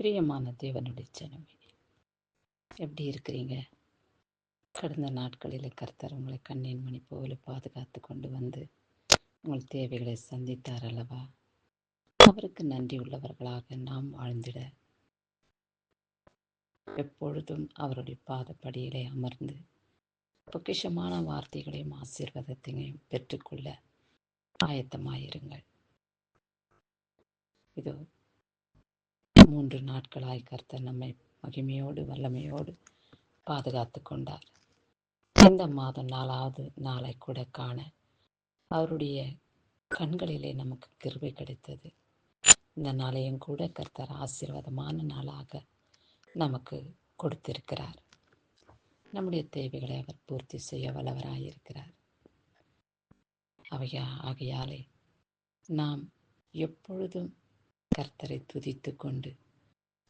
பிரியமான தேவனுடைய ஜனமே எப்படி இருக்கிறீங்க? கடந்த நாட்களில் கர்த்தர் உங்களை கண்ணின் மணி போல பாதுகாத்து கொண்டு வந்து உங்கள் தேவைகளை சந்தித்தார் அல்லவா? அவருக்கு நன்றி உள்ளவர்களாக நாம் வாழ்ந்திட எப்பொழுதும் அவருடைய பாதப்படியிலே அமர்ந்து பொக்கிஷமான வார்த்தைகளையும் ஆசீர்வாதத்தையும் பெற்றுக்கொள்ள ஆயத்தமாயிருங்கள். இதோ மூன்று நாட்களாய் கர்த்தர் நம்மை மகிமையோடு வல்லமையோடு பாதுகாத்து கொண்டார். இந்த மாதம் நாலாவது நாளை கூட காண அவருடைய கண்களிலே நமக்கு கிருபை கிடைத்தது. இந்த நாளையும் கூட கர்த்தர் ஆசீர்வாதமான நாளாக நமக்கு கொடுத்திருக்கிறார். நம்முடைய தேவைகளை அவர் பூர்த்தி செய்ய வல்லவராயிருக்கிறார் அவையா ஆகையாலே நாம் எப்பொழுதும் கர்த்தரை துதித்து கொண்டு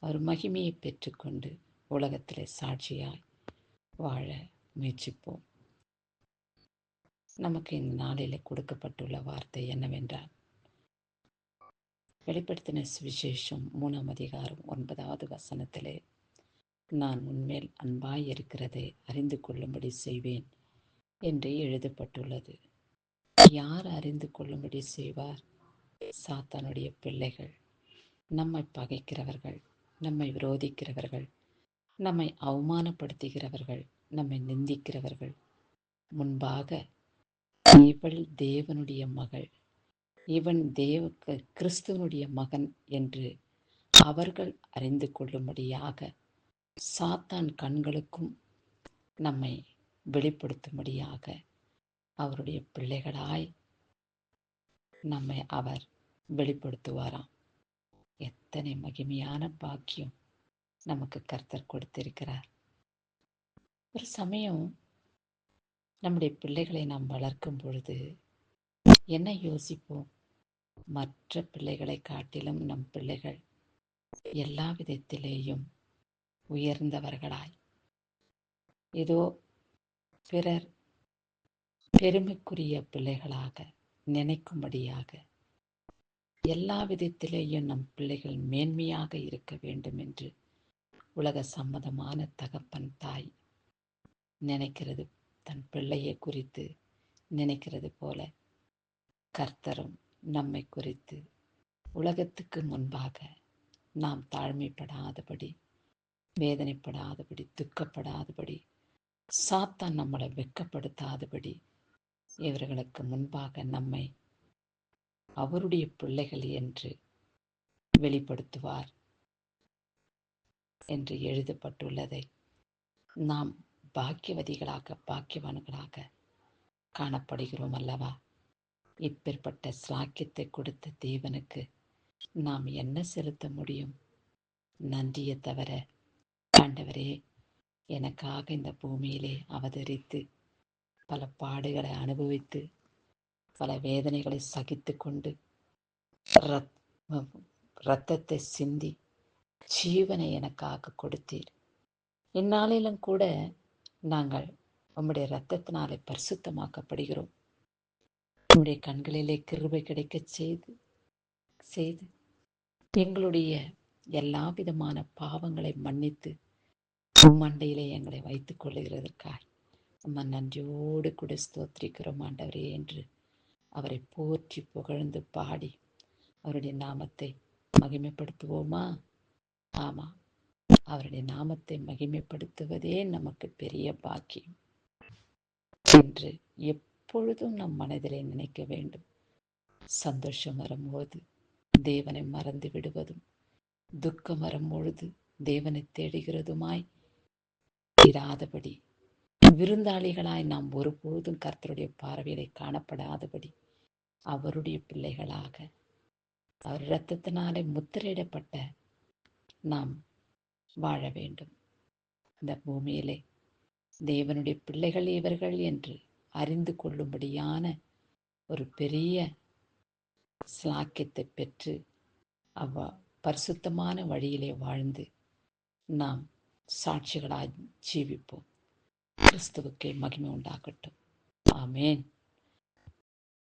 அவர் மகிமையை பெற்றுக்கொண்டு உலகத்தில் சாட்சியாய் வாழ முயற்சிப்போம். நமக்கு இந்த நாளில் கொடுக்கப்பட்டுள்ள வார்த்தை என்னவென்றால் வெளிப்படுத்தின சுவிசேஷம் மூணாம் அதிகாரம் ஒன்பதாவது வசனத்திலே நான் உன்மேல் அன்பாய் இருக்கிறதை அறிந்து கொள்ளும்படி செய்வேன் என்று எழுதப்பட்டுள்ளது. யார் அறிந்து கொள்ளும்படி செய்வார்? சாத்தானுடைய பிள்ளைகள். நம்மை பகைக்கிறவர்கள். நம்மை விரோதிக்கிறவர்கள் நம்மை அவமானப்படுத்துகிறவர்கள் நம்மை நிந்திக்கிறவர்கள். முன்பாக இவள் தேவனுடைய மகள் இவன் தேவ கிறிஸ்துவனுடைய மகன் என்று அவர்கள் அறிந்து கொள்ளும்படியாக சாத்தான் கண்களுக்கும் நம்மை வெளிப்படுத்தும்படியாக அவருடைய பிள்ளைகளாய் நம்மை அவர் வெளிப்படுத்துவாராம். எத்தனை மகிமையான பாக்கியம் நமக்கு கர்த்தர் கொடுத்திருக்கிறார். ஒரு சமயம் நம்முடைய பிள்ளைகளை நாம் வளர்க்கும் பொழுது என்ன யோசிப்போம்? மற்ற பிள்ளைகளை காட்டிலும் நம் பிள்ளைகள் எல்லா விதத்திலேயும் உயர்ந்தவர்களாய். ஏதோ பிறர் பெருமைக்குரிய பிள்ளைகளாக நினைக்கும்படியாக எல்லா விதத்திலேயும் நம் பிள்ளைகள் மேன்மையாக இருக்க வேண்டும் என்று உலக சம்மதமான தகப்பன் தாய் நினைக்கிறது. தன் பிள்ளையை குறித்து நினைக்கிறது போல கர்த்தரும் நம்மை குறித்து உலகத்துக்கு முன்பாக நாம் தாழ்மைப்படாதபடி வேதனைப்படாதபடி துக்கப்படாதபடி சாத்தான் நம்மளை வெக்கப்படுத்தாதபடி இவர்களுக்கு முன்பாக நம்மை அவருடைய பிள்ளைகள் என்று வெளிப்படுத்துவார் என்று எழுதப்பட்டுள்ளதை நாம் பாக்கியவதிகளாக பாக்கியவான்களாக காணப்படுகிறோம் அல்லவா? இப்பேற்பட்ட சாக்கியத்தை கொடுத்த தேவனுக்கு நாம் என்ன செலுத்த முடியும்? நன்றியை தவிர ஆண்டவரே எனக்காக இந்த பூமியிலே அவதரித்து பல பாடுகளை அனுபவித்து பல வேதனைகளை சகித்து கொண்டு ரத்தத்தை சிந்தி ஜீவனை எனக்காக கொடுத்தீர். இந்நாளிலும் கூட நாங்கள் உம்முடைய இரத்தத்தினாலே பரிசுத்தமாக்கப்படுகிறோம். உம்முடைய கண்களிலே கிருபை கிடைக்க செய்து செய்து எங்களுடைய எல்லா விதமான பாவங்களை மன்னித்து மண்டையிலே எங்களை வைத்துக் கொள்ளுகிறதற்காக நம்ம நன்றியோடு கூட ஸ்தோத்திரிக்கிறோம் ஆண்டவரே என்று அவரை போற்றி புகழ்ந்து பாடி அவருடைய நாமத்தை மகிமைப்படுத்துவோமா? ஆமாம் அவருடைய நாமத்தை மகிமைப்படுத்துவதே நமக்கு பெரிய பாக்கியம். என்று எப்பொழுதும் நம் மனதிலே நினைக்க வேண்டும். சந்தோஷம் வரும்போது தேவனை மறந்து விடுவதும் துக்கம் வரும்பொழுது தேவனை தேடுகிறதுமாய் இராதபடி விருந்தாளிகளாய் நாம் ஒருபோதும் கர்த்தருடைய பார்வையிலே காணப்படாதபடி அவருடைய பிள்ளைகளாக அவர் இரத்தத்தினாலே முத்திரையிடப்பட்ட நாம் வாழ வேண்டும். இந்த பூமியிலே தேவனுடைய பிள்ளைகள் இவர்கள் என்று அறிந்து கொள்ளும்படியான ஒரு பெரிய ஸ்லாக்கியத்தை பெற்று அவ பரிசுத்தமான வழியிலே வாழ்ந்து நாம் சாட்சிகளாய் ஜீவிப்போம். கிறிஸ்துவுக்கே மகிமை உண்டாகட்டும் ஆமேன்